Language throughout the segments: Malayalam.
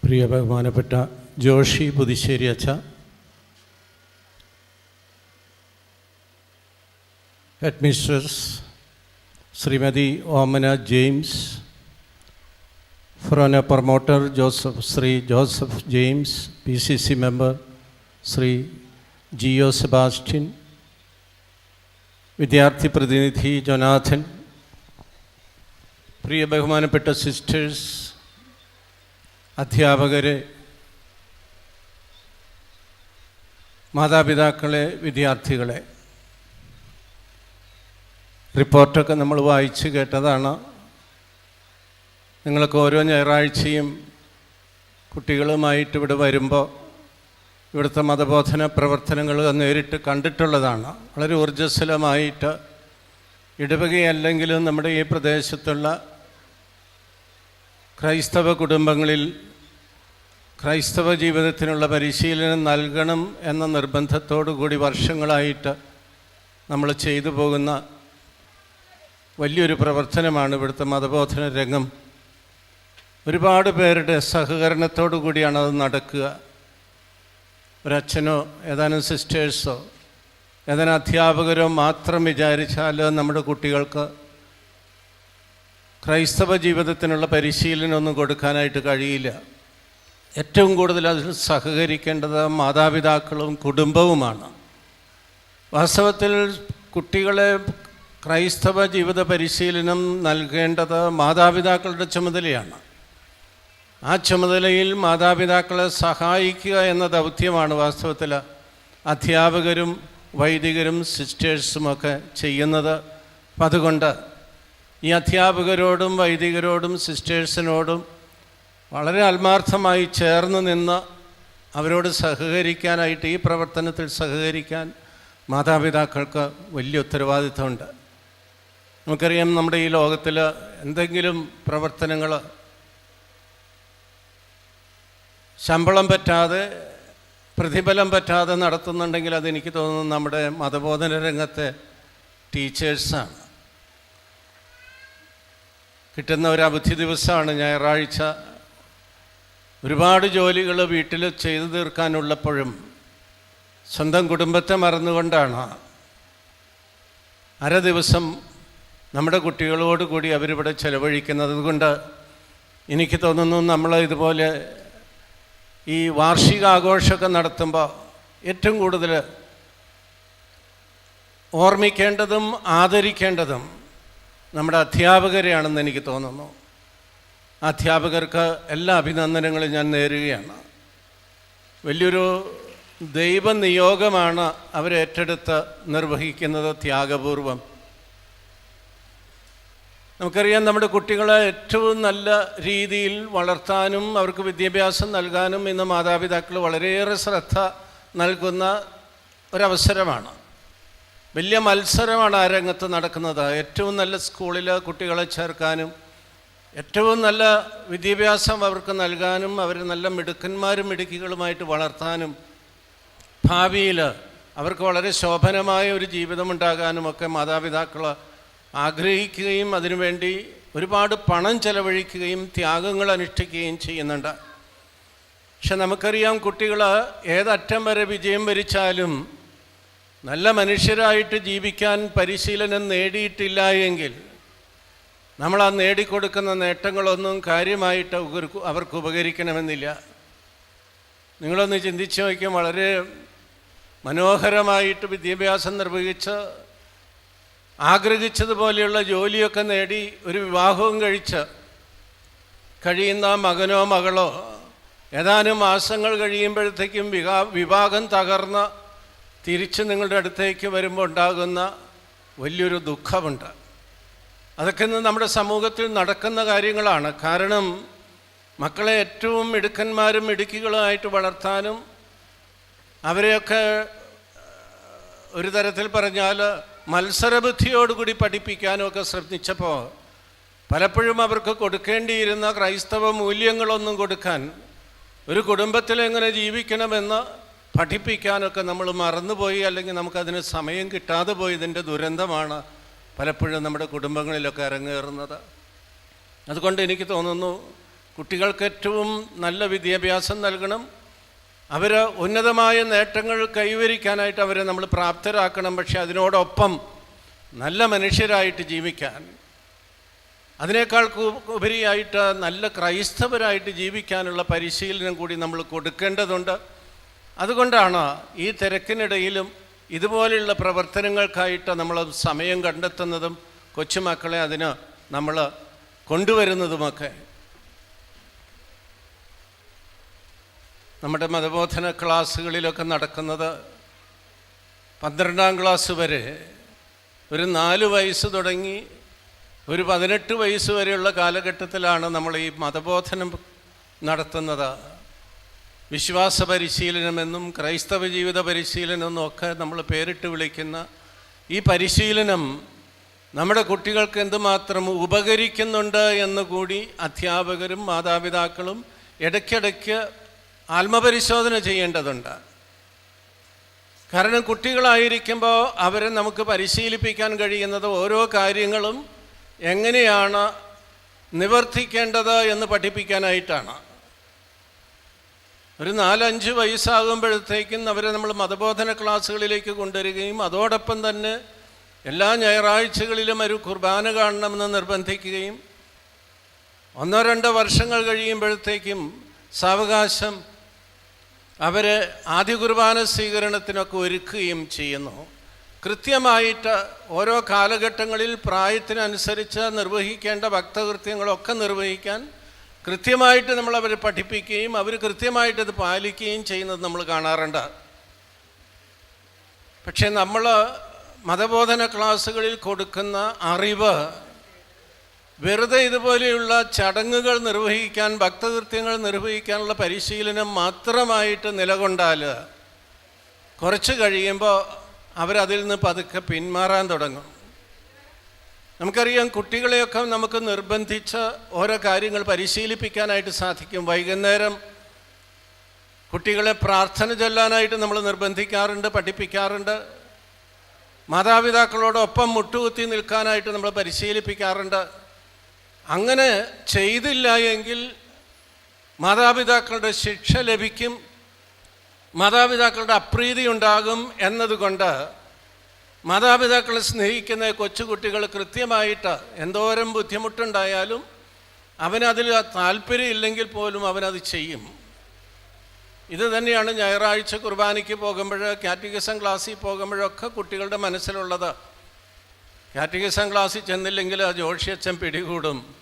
പ്രിയ ബഹുമാനപ്പെട്ട ജോഷി പുതുശ്ശേരി അച്ഛ headmistress Shrimati Omana James ഫ്രോന promoter Joseph Shri Joseph James P C C member Shri Jio Sebastian വിദ്യാർത്ഥി പ്രതിനിധി ജൊനാഥൻ പ്രിയ ബഹുമാനപ്പെട്ട സിസ്റ്റേഴ്സ് അധ്യാപകരെ മാതാപിതാക്കളെ വിദ്യാർത്ഥികളെ റിപ്പോർട്ടൊക്കെ നമ്മൾ വായിച്ച് കേട്ടതാണ്. നിങ്ങൾക്ക് ഓരോ ഞായറാഴ്ചയും കുട്ടികളുമായിട്ട് ഇവിടെ വരുമ്പോൾ ഇവിടുത്തെ മതബോധന പ്രവർത്തനങ്ങൾ നേരിട്ട് കണ്ടിട്ടുള്ളതാണ്. വളരെ ഊർജസ്വലമായിട്ട് ഇടവകയല്ലെങ്കിലും നമ്മുടെ ഈ പ്രദേശത്തുള്ള ക്രൈസ്തവ കുടുംബങ്ങളിൽ ക്രൈസ്തവ ജീവിതത്തിനുള്ള പരിശീലനം നൽകണം എന്ന നിർബന്ധത്തോടു കൂടി വർഷങ്ങളായിട്ട് നമ്മൾ ചെയ്തു പോകുന്ന വലിയൊരു പ്രവർത്തനമാണ് ഇവിടുത്തെ മതബോധന രംഗം. ഒരുപാട് പേരുടെ സഹകരണത്തോടു കൂടിയാണ് അത് നടക്കുക. ഒരച്ഛനോ ഏതാനും സിസ്റ്റേഴ്സോ ഏതാനും അധ്യാപകരോ മാത്രം വിചാരിച്ചാൽ നമ്മുടെ കുട്ടികൾക്ക് ക്രൈസ്തവ ജീവിതത്തിനുള്ള പരിശീലനമൊന്നും കൊടുക്കാനായിട്ട് കഴിയില്ല. ഏറ്റവും കൂടുതൽ അതിൽ സഹകരിക്കേണ്ടത് മാതാപിതാക്കളും കുടുംബവുമാണ്. വാസ്തവത്തിൽ കുട്ടികളെ ക്രൈസ്തവ ജീവിത പരിശീലനം നൽകേണ്ടത് മാതാപിതാക്കളുടെ ചുമതലയാണ്. ആ ചുമതലയിൽ മാതാപിതാക്കളെ സഹായിക്കുക എന്ന ദൗത്യമാണ് വാസ്തവത്തിൽ അധ്യാപകരും വൈദികരും സിസ്റ്റേഴ്സുമൊക്കെ ചെയ്യുന്നത്. അപ്പം അതുകൊണ്ട് ഈ അധ്യാപകരോടും വൈദികരോടും സിസ്റ്റേഴ്സിനോടും വളരെ ആത്മാർത്ഥമായി ചേർന്ന് നിന്ന് അവരോട് സഹകരിക്കാനായിട്ട് ഈ പ്രവർത്തനത്തിൽ സഹകരിക്കാൻ മാതാപിതാക്കൾക്ക് വലിയ ഉത്തരവാദിത്തമുണ്ട്. നമുക്കറിയാം നമ്മുടെ ഈ ലോകത്തിൽ എന്തെങ്കിലും പ്രവർത്തനങ്ങൾ ശമ്പളം പറ്റാതെ പ്രതിഫലം പറ്റാതെ നടത്തുന്നുണ്ടെങ്കിൽ അതെനിക്ക് തോന്നുന്നു നമ്മുടെ മതബോധന രംഗത്തെ ടീച്ചേഴ്സാണ്. കിട്ടുന്ന ഒരു അവധി ദിവസമാണ് ഞായറാഴ്ച. ഒരുപാട് ജോലികൾ വീട്ടിൽ ചെയ്തു തീർക്കാനുള്ളപ്പോഴും സ്വന്തം കുടുംബത്തെ മറന്നുകൊണ്ടാണ് അര ദിവസം നമ്മുടെ കുട്ടികളോട് കൂടി അവരിവിടെ ചെലവഴിക്കുന്നത് അതുകൊണ്ട് എനിക്ക് തോന്നുന്നു നമ്മൾ ഇതുപോലെ ഈ വാർഷിക ആഘോഷമൊക്കെ നടത്തുമ്പോൾ ഏറ്റവും കൂടുതൽ ഓർമ്മിക്കേണ്ടതും ആദരിക്കേണ്ടതും നമ്മുടെ അധ്യാപകരെയാണെന്ന് എനിക്ക് തോന്നുന്നു. അധ്യാപകർക്ക് എല്ലാ അഭിനന്ദനങ്ങളും ഞാൻ നേരുകയാണ്. വലിയൊരു ദൈവനിയോഗമാണ് അവരേറ്റെടുത്ത് നിർവഹിക്കുന്നത് ത്യാഗപൂർവം. നമുക്കറിയാം നമ്മുടെ കുട്ടികളെ ഏറ്റവും നല്ല രീതിയിൽ വളർത്താനും അവർക്ക് വിദ്യാഭ്യാസം നൽകാനും ഇന്ന് മാതാപിതാക്കൾ വളരെയേറെ ശ്രദ്ധ നൽകുന്ന ഒരവസരമാണ്. വലിയ മത്സരമാണ് ആ രംഗത്ത് നടക്കുന്നത്. ഏറ്റവും നല്ല സ്കൂളിൽ കുട്ടികളെ ചേർക്കാനും ഏറ്റവും നല്ല വിദ്യാഭ്യാസം അവർക്ക് നൽകാനും അവർ നല്ല മിടുക്കന്മാരും മിടുക്കികളുമായിട്ട് വളർത്താനും ഭാവിയിൽ അവർക്ക് വളരെ ശോഭനമായ ഒരു ജീവിതമുണ്ടാകാനും ഒക്കെ മാതാപിതാക്കൾ ആഗ്രഹിക്കുകയും അതിനുവേണ്ടി ഒരുപാട് പണം ചെലവഴിക്കുകയും ത്യാഗങ്ങൾ അനുഷ്ഠിക്കുകയും ചെയ്യുന്നുണ്ട്. പക്ഷെ നമുക്കറിയാം കുട്ടികൾ ഏതറ്റം വരെ വിജയം വരിച്ചാലും നല്ല മനുഷ്യരായിട്ട് ജീവിക്കാൻ പരിശീലനം നേടിയിട്ടില്ല എങ്കിൽ നമ്മൾ ആ നേടിക്കൊടുക്കുന്ന നേട്ടങ്ങളൊന്നും കാര്യമായിട്ട് അവർക്ക് ഉപകരിക്കണമെന്നില്ല. നിങ്ങളൊന്ന് ചിന്തിച്ച് നോക്കിയാൽ വളരെ മനോഹരമായിട്ട് വിദ്യാഭ്യാസം നിർവഹിച്ച് ആഗ്രഹിച്ചതുപോലെയുള്ള ജോലിയൊക്കെ നേടി ഒരു വിവാഹവും കഴിച്ച് കഴിയുന്ന മകനോ മകളോ ഏതാനും മാസങ്ങൾ കഴിയുമ്പോഴത്തേക്കും വിവാ വിവാഹം തകർന്ന് തിരിച്ച് നിങ്ങളുടെ അടുത്തേക്ക് വരുമ്പോൾ ഉണ്ടാകുന്ന വലിയൊരു ദുഃഖമുണ്ട്. അതൊക്കെ ഇന്ന് നമ്മുടെ സമൂഹത്തിൽ നടക്കുന്ന കാര്യങ്ങളാണ്. കാരണം മക്കളെ ഏറ്റവും മിടുക്കന്മാരും മിടുക്കികളുമായിട്ട് വളർത്താനും അവരെയൊക്കെ ഒരു തരത്തിൽ പറഞ്ഞാൽ മത്സരബുദ്ധിയോടുകൂടി പഠിപ്പിക്കാനും ഒക്കെ ശ്രദ്ധിച്ചപ്പോൾ പലപ്പോഴും അവർക്ക് കൊടുക്കേണ്ടിയിരുന്ന ക്രൈസ്തവ മൂല്യങ്ങളൊന്നും കൊടുക്കാൻ ഒരു കുടുംബത്തിൽ എങ്ങനെ ജീവിക്കണമെന്ന് പഠിപ്പിക്കാനൊക്കെ നമ്മൾ മറന്നുപോയി അല്ലെങ്കിൽ നമുക്കതിന് സമയം കിട്ടാതെ പോയതിന്റെ ദുരന്തമാണ് പലപ്പോഴും നമ്മുടെ കുടുംബങ്ങളിലൊക്കെ അരങ്ങേറുന്നത്. അതുകൊണ്ട് എനിക്ക് തോന്നുന്നു കുട്ടികൾക്ക് ഏറ്റവും നല്ല വിദ്യാഭ്യാസം നൽകണം. അവർ ഉന്നതമായ നേട്ടങ്ങൾ കൈവരിക്കാനായിട്ട് അവരെ നമ്മൾ പ്രാപ്തരാക്കണം. പക്ഷെ അതിനോടൊപ്പം നല്ല മനുഷ്യരായിട്ട് ജീവിക്കാൻ അതിനേക്കാൾ ഉപരിയായിട്ട് നല്ല ക്രൈസ്തവരായിട്ട് ജീവിക്കാനുള്ള പരിശീലനം കൂടി നമ്മൾ കൊടുക്കേണ്ടതുണ്ട്. അതുകൊണ്ടാണ് ഈ തിരക്കിനിടയിലും ഇതുപോലെയുള്ള പ്രവർത്തനങ്ങൾക്കായിട്ട് നമ്മൾ സമയം കണ്ടെത്തുന്നതും കൊച്ചുമക്കളെ അതിന് നമ്മൾ കൊണ്ടുവരുന്നതുമൊക്കെ. നമ്മുടെ മതബോധന ക്ലാസ്സുകളിലൊക്കെ നടക്കുന്നത് പന്ത്രണ്ടാം ക്ലാസ് വരെ ഒരു നാല് വയസ്സ് തുടങ്ങി ഒരു പതിനെട്ട് വയസ്സ് വരെയുള്ള കാലഘട്ടത്തിലാണ് നമ്മൾ ഈ മതബോധനം നടത്തുന്നത്. വിശ്വാസ പരിശീലനമെന്നും ക്രൈസ്തവ ജീവിത പരിശീലനം എന്നും ഒക്കെ നമ്മൾ പേരിട്ട് വിളിക്കുന്ന ഈ പരിശീലനം നമ്മുടെ കുട്ടികൾക്ക് എന്തുമാത്രം ഉപകരിക്കുന്നുണ്ട് എന്ന് കൂടി അധ്യാപകരും മാതാപിതാക്കളും ഇടയ്ക്കിടയ്ക്ക് ആത്മപരിശോധന ചെയ്യേണ്ടതുണ്ട്. കാരണം കുട്ടികളായിരിക്കുമ്പോൾ അവരെ നമുക്ക് പരിശീലിപ്പിക്കാൻ കഴിയുന്നത് ഓരോ കാര്യങ്ങളും എങ്ങനെയാണ് നിവർത്തിക്കേണ്ടത് എന്ന് പഠിപ്പിക്കാനായിട്ടാണ്. ഒരു നാലഞ്ച് വയസ്സാകുമ്പോഴത്തേക്കും അവരെ നമ്മൾ മതബോധന ക്ലാസ്സുകളിലേക്ക് കൊണ്ടുവരികയും അതോടൊപ്പം തന്നെ എല്ലാ ഞായറാഴ്ചകളിലും ഒരു കുർബാന കാണണമെന്ന് നിർബന്ധിക്കുകയും ഒന്നോ രണ്ടോ വർഷങ്ങൾ കഴിയുമ്പോഴത്തേക്കും സാവകാശം അവരെ ആദ്യ കുർബാന സ്വീകരണത്തിനൊക്കെ ഒരുക്കുകയും ചെയ്യുന്നു. കൃത്യമായിട്ട് ഓരോ കാലഘട്ടങ്ങളിൽ പ്രായത്തിനനുസരിച്ച് നിർവഹിക്കേണ്ട ഭക്തകൃത്യങ്ങളൊക്കെ നിർവഹിക്കാൻ കൃത്യമായിട്ട് നമ്മൾ അവരെ പഠിപ്പിക്കുകയും അവർ കൃത്യമായിട്ട് അത് പാലിക്കുകയും ചെയ്യുന്നത് നമ്മൾ കാണാറുണ്ട്. പക്ഷേ നമ്മൾ മതബോധന ക്ലാസ്സുകളിൽ കൊടുക്കുന്ന അറിവ് വെറുതെ ഇതുപോലെയുള്ള ചടങ്ങുകൾ നിർവഹിക്കാൻ ഭക്തകൃത്യങ്ങൾ നിർവഹിക്കാനുള്ള പരിശീലനം മാത്രമായിട്ട് നിലകൊണ്ടാൽ കുറച്ച് കഴിയുമ്പോൾ അവരതിൽ നിന്ന് പതുക്കെ പിന്മാറാൻ തുടങ്ങും. നമുക്കറിയാം കുട്ടികളെയൊക്കെ നമുക്ക് നിർബന്ധിച്ച് ഓരോ കാര്യങ്ങൾ പരിശീലിപ്പിക്കാനായിട്ട് സാധിക്കും. വൈകുന്നേരം കുട്ടികളെ പ്രാർത്ഥന ചൊല്ലാനായിട്ട് നമ്മൾ നിർബന്ധിക്കാറുണ്ട് പഠിപ്പിക്കാറുണ്ട്. മാതാപിതാക്കളോടൊപ്പം മുട്ടുകുത്തി നിൽക്കാനായിട്ട് നമ്മൾ പരിശീലിപ്പിക്കാറുണ്ട്. അങ്ങനെ ചെയ്തില്ല എങ്കിൽ മാതാപിതാക്കളുടെ ശിക്ഷ ലഭിക്കും മാതാപിതാക്കളുടെ അപ്രീതി ഉണ്ടാകും എന്നതുകൊണ്ട് മാതാപിതാക്കളെ സ്നേഹിക്കുന്ന കൊച്ചുകുട്ടികൾ കൃത്യമായിട്ട് എന്തോരം ബുദ്ധിമുട്ടുണ്ടായാലും അവനതിൽ താല്പര്യമില്ലെങ്കിൽ പോലും അവനത് ചെയ്യും. ഇത് തന്നെയാണ് ഞായറാഴ്ച കുർബാനയ്ക്ക് പോകുമ്പോഴോ കാറ്റഗിസം ക്ലാസ്സിൽ പോകുമ്പോഴൊക്കെ കുട്ടികളുടെ മനസ്സിലുള്ളത്. കാറ്റഗിസം ക്ലാസ്സിൽ ചെന്നില്ലെങ്കിൽ ആ ജോഷിയച്ഛൻ പിടികൂടും.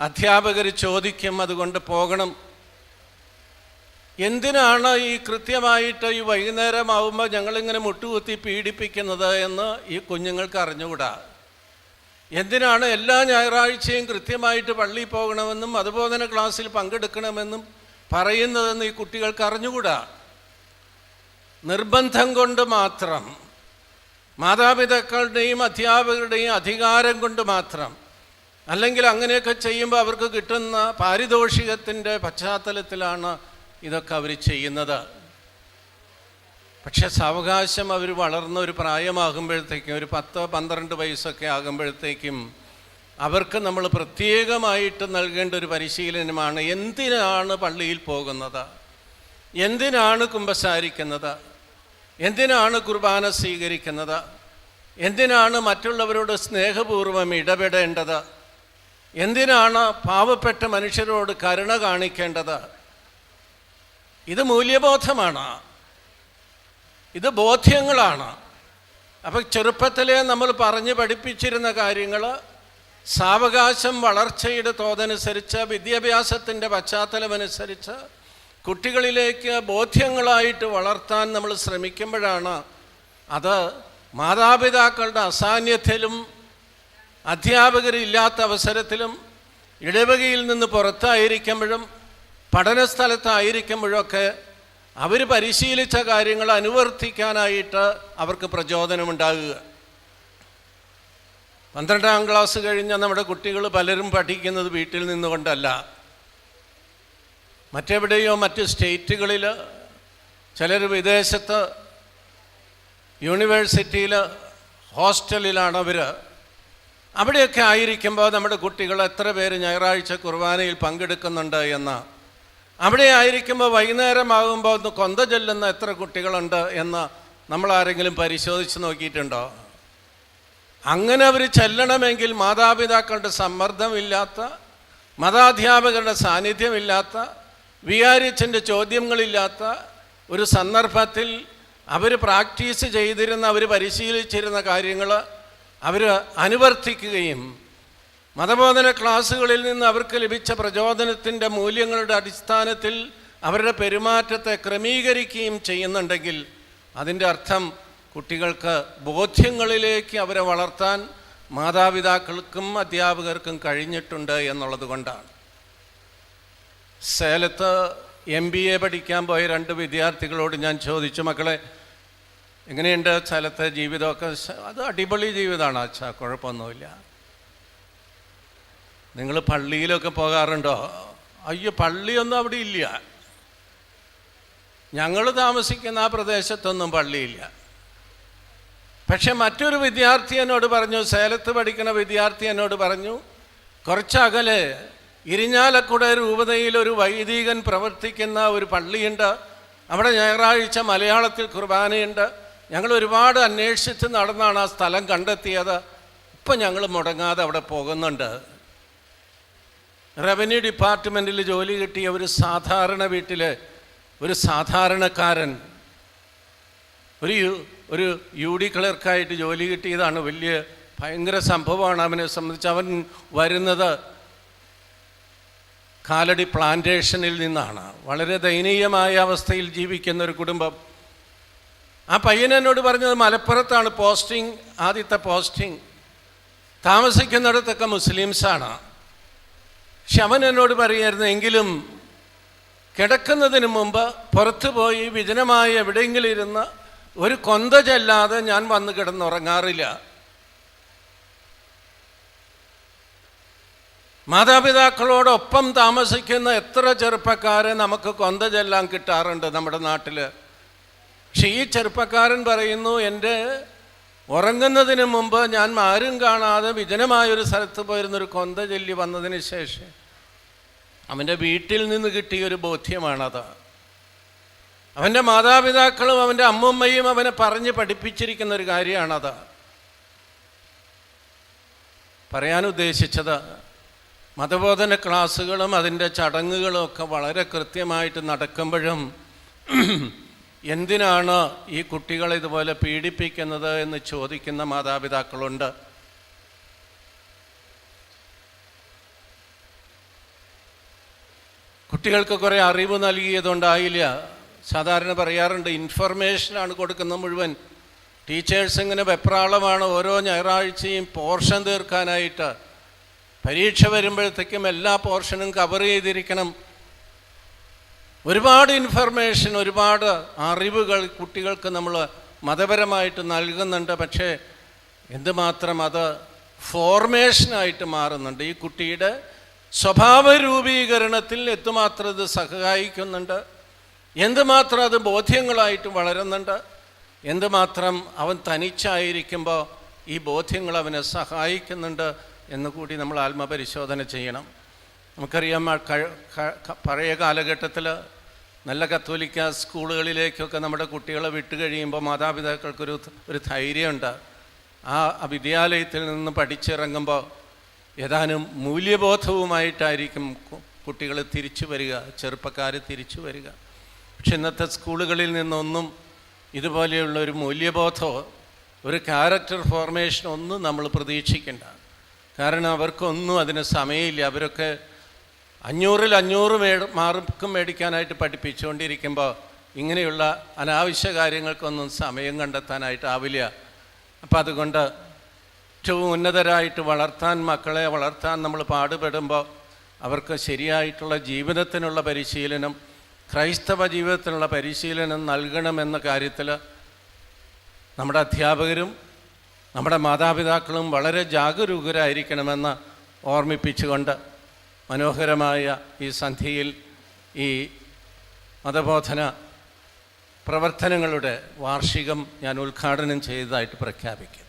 അധ്യാപകർ ചോദിക്കും അതുകൊണ്ട് പോകണം. എന്തിനാണ് ഈ കൃത്യമായിട്ട് ഈ വൈകുന്നേരമാവുമ്പോൾ ഞങ്ങളിങ്ങനെ മുട്ടുകുത്തി പീഡിപ്പിക്കുന്നത് എന്ന് ഈ കുഞ്ഞുങ്ങൾക്ക് അറിഞ്ഞുകൂടാ? എന്തിനാണ് എല്ലാ ഞായറാഴ്ചയും കൃത്യമായിട്ട് പള്ളിയിൽ പോകണമെന്നും അതുപോലെ തന്നെ ക്ലാസ്സിൽ പങ്കെടുക്കണമെന്നും പറയുന്നതെന്ന് ഈ കുട്ടികൾക്ക് അറിഞ്ഞുകൂടാ? നിർബന്ധം കൊണ്ട് മാത്രം മാതാപിതാക്കളുടെയും അധ്യാപകരുടെയും അധികാരം കൊണ്ട് മാത്രം അല്ലെങ്കിൽ അങ്ങനെയൊക്കെ ചെയ്യുമ്പോൾ അവർക്ക് കിട്ടുന്ന പാരിതോഷികത്തിന്റെ പശ്ചാത്തലത്തിലാണ് ഇതൊക്കെ അവർ ചെയ്യുന്നത്. പക്ഷെ സാവകാശം അവർ വളർന്ന ഒരു പ്രായമാകുമ്പോഴത്തേക്കും ഒരു പത്ത് പന്ത്രണ്ട് വയസ്സൊക്കെ ആകുമ്പോഴത്തേക്കും അവർക്ക് നമ്മൾ പ്രത്യേകമായിട്ട് നൽകേണ്ട ഒരു പരിശീലനമാണ് എന്തിനാണ് പള്ളിയിൽ പോകുന്നത്? എന്തിനാണ് കുമ്പസാരിക്കുന്നത്? എന്തിനാണ് കുർബാന സ്വീകരിക്കുന്നത്? എന്തിനാണ് മറ്റുള്ളവരോട് സ്നേഹപൂർവം ഇടപെടേണ്ടത്? എന്തിനാണ് പാവപ്പെട്ട മനുഷ്യരോട് കരുണ കാണിക്കേണ്ടത്? ഇത് മൂല്യബോധമാണ്. ഇത് ബോധ്യങ്ങളാണ്. അപ്പം ചെറുപ്പത്തിലെ നമ്മൾ പറഞ്ഞ് പഠിപ്പിച്ചിരുന്ന കാര്യങ്ങൾ സാവകാശം വളർച്ചയുടെ തോതനുസരിച്ച് വിദ്യാഭ്യാസത്തിന്റെ പശ്ചാത്തലമനുസരിച്ച് കുട്ടികളിലേക്ക് ബോധ്യങ്ങളായിട്ട് വളർത്താൻ നമ്മൾ ശ്രമിക്കുമ്പോഴാണ് അത് മാതാപിതാക്കളുടെ അസാന്നിധ്യത്തിലും അധ്യാപകരില്ലാത്ത അവസരത്തിലും ഇടവകയിൽ നിന്ന് പുറത്തായിരിക്കുമ്പോഴും പഠനസ്ഥലത്തായിരിക്കുമ്പോഴൊക്കെ അവർ പരിശീലിച്ച കാര്യങ്ങൾ അനുവർത്തിക്കാനായിട്ട് അവർക്ക് പ്രചോദനമുണ്ടാകുക. പന്ത്രണ്ടാം ക്ലാസ് കഴിഞ്ഞ നമ്മുടെ കുട്ടികൾ പലരും പഠിക്കുന്നത് വീട്ടിൽ നിന്നുകൊണ്ടല്ല. മറ്റെവിടെയോ മറ്റ് സ്റ്റേറ്റുകളിൽ ചിലർ വിദേശത്ത് യൂണിവേഴ്സിറ്റിയിൽ ഹോസ്റ്റലിലാണ് അവർ. അവിടെയൊക്കെ ആയിരിക്കുമ്പോൾ നമ്മുടെ കുട്ടികൾ എത്ര പേര് ഞായറാഴ്ച കുർബാനയിൽ പങ്കെടുക്കുന്നുണ്ട് എന്ന് അവിടെ ആയിരിക്കുമ്പോൾ വൈകുന്നേരമാകുമ്പോൾ ഒന്ന് കൊന്ത ചൊല്ലുന്ന എത്ര കുട്ടികളുണ്ട് എന്ന് നമ്മൾ ആരെങ്കിലും പരിശോധിച്ച് നോക്കിയിട്ടുണ്ടോ? അങ്ങനെ അവർ ചെല്ലണമെങ്കിൽ മാതാപിതാക്കളുടെ സമ്മർദ്ദമില്ലാത്ത മതാധ്യാപകരുടെ സാന്നിധ്യമില്ലാത്ത വികാരിച്ചന്റെ ചോദ്യങ്ങളില്ലാത്ത ഒരു സന്ദർഭത്തിൽ അവർ പ്രാക്ടീസ് ചെയ്തിരുന്ന അവർ പരിശീലിച്ചിരുന്ന കാര്യങ്ങൾ അവർ അനുവർത്തിക്കുകയും മതബോധന ക്ലാസ്സുകളിൽ നിന്ന് അവർക്ക് ലഭിച്ച പ്രചോദനത്തിന്റെ മൂല്യങ്ങളുടെ അടിസ്ഥാനത്തിൽ അവരുടെ പെരുമാറ്റത്തെ ക്രമീകരിക്കുകയും ചെയ്യുന്നുണ്ടെങ്കിൽ അതിന്റെ അർത്ഥം കുട്ടികൾക്ക് ബോധ്യങ്ങളിലേക്ക് അവരെ വളർത്താൻ മാതാപിതാക്കൾക്കും അധ്യാപകർക്കും കഴിഞ്ഞിട്ടുണ്ട് എന്നുള്ളത് കൊണ്ടാണ്. സേലത്ത് എം ബി എ പഠിക്കാൻ പോയ രണ്ട് വിദ്യാർത്ഥികളോട് ഞാൻ ചോദിച്ചു മക്കളെ എങ്ങനെയുണ്ട് സ്ഥലത്തെ ജീവിതമൊക്കെ? അത് അടിപൊളി ജീവിതമാണ് അച്ഛാ കുഴപ്പമൊന്നുമില്ല. നിങ്ങൾ പള്ളിയിലൊക്കെ പോകാറുണ്ടോ? അയ്യോ പള്ളിയൊന്നും അവിടെ ഇല്ല. ഞങ്ങൾ താമസിക്കുന്ന ആ പ്രദേശത്തൊന്നും പള്ളിയില്ല. പക്ഷെ മറ്റൊരു വിദ്യാർത്ഥി എന്നോട് പറഞ്ഞു സേലത്ത് പഠിക്കുന്ന വിദ്യാർത്ഥി എന്നോട് പറഞ്ഞു കുറച്ചകലെ ഇരിഞ്ഞാലക്കുട രൂപതയിൽ ഒരു വൈദികൻ പ്രവർത്തിക്കുന്ന ഒരു പള്ളിയുണ്ട്. അവിടെ ഞായറാഴ്ച മലയാളത്തിൽ കുർബാനയുണ്ട്. ഞങ്ങൾ ഒരുപാട് അന്വേഷിച്ച് നടന്നാണ് ആ സ്ഥലം കണ്ടെത്തിയത്. ഇപ്പം ഞങ്ങൾ മുടങ്ങാതെ അവിടെ പോകുന്നുണ്ട്. റവന്യൂ ഡിപ്പാർട്ട്മെന്റിൽ ജോലി കിട്ടിയ ഒരു സാധാരണ വീട്ടിൽ ഒരു സാധാരണക്കാരൻ ഒരു ഒരു യു ഡി ക്ലർക്കായിട്ട് ജോലി കിട്ടിയതാണ്. വലിയ ഭയങ്കര സംഭവമാണ് അവനെ സംബന്ധിച്ച്. അവൻ വരുന്നത് കാലടി പ്ലാന്റേഷനിൽ നിന്നാണ്. വളരെ ദയനീയമായ അവസ്ഥയിൽ ജീവിക്കുന്ന ഒരു കുടുംബം. ആ പയ്യൻ എന്നോട് പറഞ്ഞത് മലപ്പുറത്താണ്. പോസ്റ്റിംഗ് ആദ്യത്തെ പോസ്റ്റിംഗ്. താമസിക്കുന്നിടത്തൊക്കെ മുസ്ലിംസാണ്. അവൻ എന്നോട് പറയായിരുന്നു എങ്കിലും കിടക്കുന്നതിന് മുമ്പ് പുറത്തു പോയി വിജനമായ എവിടെയെങ്കിലും ഇരുന്ന് ഒരു കൊന്ത ചെല്ലാതെ ഞാൻ വന്ന് കിടന്നുറങ്ങാറില്ല. മാതാപിതാക്കളോടൊപ്പം താമസിക്കുന്ന എത്ര ചെറുപ്പക്കാരെ നമുക്ക് കൊന്ത ചെല്ലാൻ കിട്ടാറുണ്ട് നമ്മുടെ നാട്ടിൽ പക്ഷെ ഈ ചെറുപ്പക്കാരൻ പറയുന്നു എന്റെ ഉറങ്ങുന്നതിന് മുമ്പ് ഞാൻ ആരും കാണാതെ വിജനമായൊരു സ്ഥലത്ത് പോയിരുന്നൊരു കൊന്ത ചൊല്ലി വന്നതിന് ശേഷം അവന്റെ വീട്ടിൽ നിന്ന് കിട്ടിയൊരു ബോധ്യമാണത്. അവന്റെ മാതാപിതാക്കളും അവന്റെ അമ്മുമ്മയും അവനെ പറഞ്ഞ് പഠിപ്പിച്ചിരിക്കുന്ന ഒരു കാര്യമാണത്. പറയാൻ ഉദ്ദേശിച്ചത് മതബോധന ക്ലാസ്സുകളും അതിന്റെ ചടങ്ങുകളും ഒക്കെ വളരെ കൃത്യമായിട്ട് നടക്കുമ്പോഴും എന്തിനാണ് ഈ കുട്ടികളെ ഇതുപോലെ പീഡിപ്പിക്കുന്നത് എന്ന് ചോദിക്കുന്ന മാതാപിതാക്കളുണ്ട്. കുട്ടികൾക്ക് കുറേ അറിവ് നൽകിയതുണ്ടായില്ല. സാധാരണ പറയാറുണ്ട് ഇൻഫർമേഷനാണ് കൊടുക്കുന്നത് മുഴുവൻ. ടീച്ചേഴ്സ് ഇങ്ങനെ വെപ്രാളമാണ് ഓരോ ഞായറാഴ്ചയും പോർഷൻ തീർക്കാനായിട്ട്. പരീക്ഷ വരുമ്പോഴത്തേക്കും എല്ലാ പോർഷനും കവർ ചെയ്തിരിക്കണം. ഒരുപാട് ഇൻഫർമേഷൻ ഒരുപാട് അറിവുകൾ കുട്ടികൾക്ക് നമ്മൾ മതപരമായിട്ട് നൽകുന്നുണ്ട്. പക്ഷേ എന്തുമാത്രം അത് ഫോർമേഷനായിട്ട് മാറുന്നുണ്ട്. ഈ കുട്ടിയുടെ സ്വഭാവ രൂപീകരണത്തിൽ എന്തുമാത്രം ഇത് സഹായിക്കുന്നുണ്ട്? എന്തുമാത്രം അത് ബോധ്യങ്ങളായിട്ട് വളരുന്നുണ്ട്? എന്തുമാത്രം അവൻ തനിച്ചായിരിക്കുമ്പോൾ ഈ ബോധ്യങ്ങൾ അവനെ സഹായിക്കുന്നുണ്ട് എന്നുകൂടി നമ്മൾ ആത്മപരിശോധന ചെയ്യണം. നമുക്കറിയാം പഴയ കാലഘട്ടത്തിൽ നല്ല കത്തോലിക്ക സ്കൂളുകളിലേക്കൊക്കെ നമ്മുടെ കുട്ടികളെ വിട്ട് കഴിയുമ്പോൾ മാതാപിതാക്കൾക്കൊരു ഒരു ധൈര്യമുണ്ട്. ആ വിദ്യാലയത്തിൽ നിന്ന് പഠിച്ചിറങ്ങുമ്പോൾ ഏതാനും മൂല്യബോധവുമായിട്ടായിരിക്കും കുട്ടികൾ തിരിച്ചു വരിക ചെറുപ്പക്കാർ തിരിച്ചു വരിക. പക്ഷെ ഇന്നത്തെ സ്കൂളുകളിൽ നിന്നൊന്നും ഇതുപോലെയുള്ള ഒരു മൂല്യബോധമോ ഒരു ക്യാരക്ടർ ഫോർമേഷനോ ഒന്നും നമ്മൾ പ്രതീക്ഷിക്കേണ്ട. കാരണം അവർക്കൊന്നും അതിന് സമയമില്ല. അവരൊക്കെ അഞ്ഞൂറിൽ അഞ്ഞൂറ് മേ മാർക്കും മേടിക്കാനായിട്ട് പഠിപ്പിച്ചുകൊണ്ടിരിക്കുമ്പോൾ ഇങ്ങനെയുള്ള അനാവശ്യ കാര്യങ്ങൾക്കൊന്നും സമയം കണ്ടെത്താനായിട്ടാവില്ല അപ്പം അതുകൊണ്ട് ഏറ്റവും ഉന്നതരായിട്ട് വളർത്താൻ മക്കളെ വളർത്താൻ നമ്മൾ പാടുപെടുമ്പോൾ അവർക്ക് ശരിയായിട്ടുള്ള ജീവിതത്തിനുള്ള പരിശീലനം ക്രൈസ്തവ ജീവിതത്തിനുള്ള പരിശീലനം നൽകണമെന്ന കാര്യത്തിൽ നമ്മുടെ അധ്യാപകരും നമ്മുടെ മാതാപിതാക്കളും വളരെ ജാഗരൂകരായിരിക്കണമെന്ന് ഓർമ്മിപ്പിച്ചുകൊണ്ട് മനോഹരമായ ഈ സന്ധിയിൽ ഈ മതബോധന പ്രവർത്തനങ്ങളുടെ വാർഷികം ഞാൻ ഉദ്ഘാടനം ചെയ്തതായിട്ട് പ്രഖ്യാപിക്കും